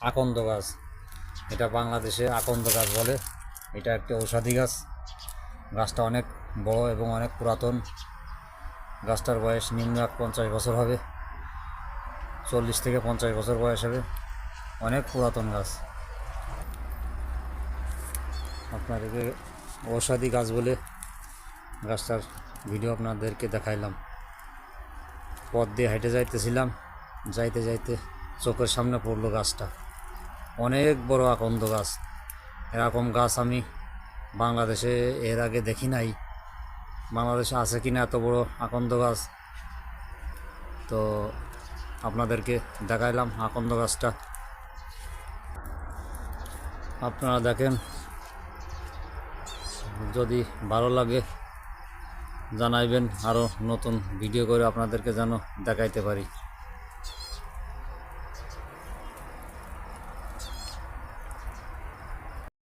আকন্দ গাছ। এটা বাংলাদেশে আকন্দ গাছ বলে। এটা একটি ঔষধি গাছ। গাছটা অনেক বড় এবং অনেক পুরাতন। গাছটার বয়স নিম্ন এক পঞ্চাশ বছর হবে। চল্লিশ থেকে পঞ্চাশ বছর বয়স হবে। অনেক পুরাতন গাছ। আপনাদেরকে ঔষধি গাছ বলে গাছটার ভিডিও আপনাদেরকে দেখাইলাম। পথ দিয়ে হেঁটে যাইতেছিলাম। যাইতে যাইতে চোখের সামনে পড়ল গাছটা। অনেক বড় আকন্দ গাছ। এরকম গাছ আমি বাংলাদেশে এর আগে দেখি নাই। বাংলাদেশে আছে কিনা এত বড় আকন্দ গাছ? তো আপনাদেরকে দেখাইলাম আকন্দ গাছটা। আপনারা দেখেন, যদি ভালো লাগে জানাইবেন আরও নতুন ভিডিও করে আপনাদেরকে যেন দেখাইতে পারি।